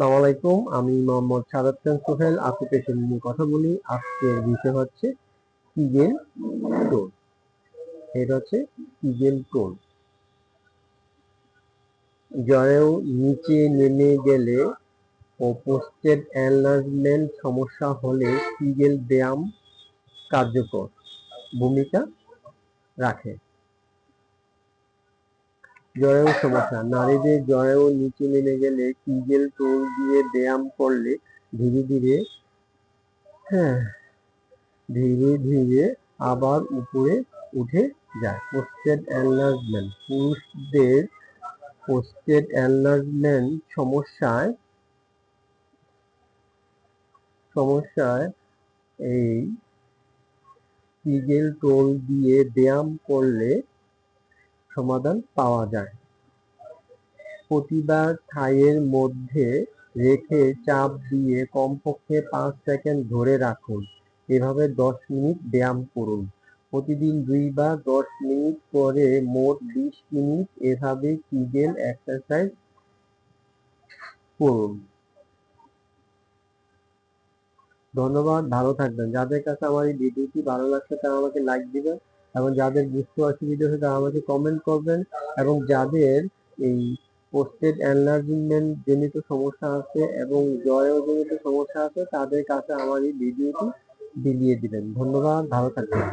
আসসালামু আলাইকুম, আমি মোহাম্মদ সাদাত সোহেল অকুপেশন নিয়ে কথা বলি। আজকের বিষয় হচ্ছে কিগেল টোন এটা হচ্ছে কিগেল টোন জ্বরেও নিচে নেমে গেলে ও পোস্টেড এনলার্জমেন্ট সমস্যা হলে কিগেল ব্যায়াম কার্যকর ভূমিকা রাখে। জরায়ু সমস্যা। নারীদের জরায়ু নিচে নেমে গেলে কিগেল টোল দিয়ে ব্যায়াম করলে ধীরে ধীরে হ্যাঁ ধীরে ধীরে আবার উপরে উঠে যায়। পোস্টেড এনলার্জমেন্ট পুরুষদের পোস্টেড এনলার্জমেন্ট সমস্যায় সমস্যায় এই কিগেল টোল দিয়ে ব্যায়াম করলে সমাধান পাওয়া যায়। প্রতিবার থাইয়ের মধ্যে রেখে চাপ দিয়ে কমপক্ষে পাঁচ সেকেন্ড ধরে রাখুন। এভাবে দশ মিনিট ব্যায়াম করুন। প্রতিদিন দুই বা দশ মিনিট করে মোট বিশ মিনিট এভাবে কিগেল এক্সারসাইজ করুন। ধন্যবাদ, ভালো থাকবেন। যাদের কাছে আমার এই ভিডিওটি ভালো লাগছে, তারা আমাকে লাইক দিবেন। এবং যাদের বুঝতে অসুবিধা হচ্ছে তারা আমাকে কমেন্ট করবেন। এবং যাদের এই পোস্টেড এনলার্জমেন্ট জনিত সমস্যা আছে এবং জনিত সমস্যা আছে, তাদের কাছে আমার এই ভিডিওটি বিলিয়ে দিবেন। ধন্যবাদ, ভালো থাকবেন।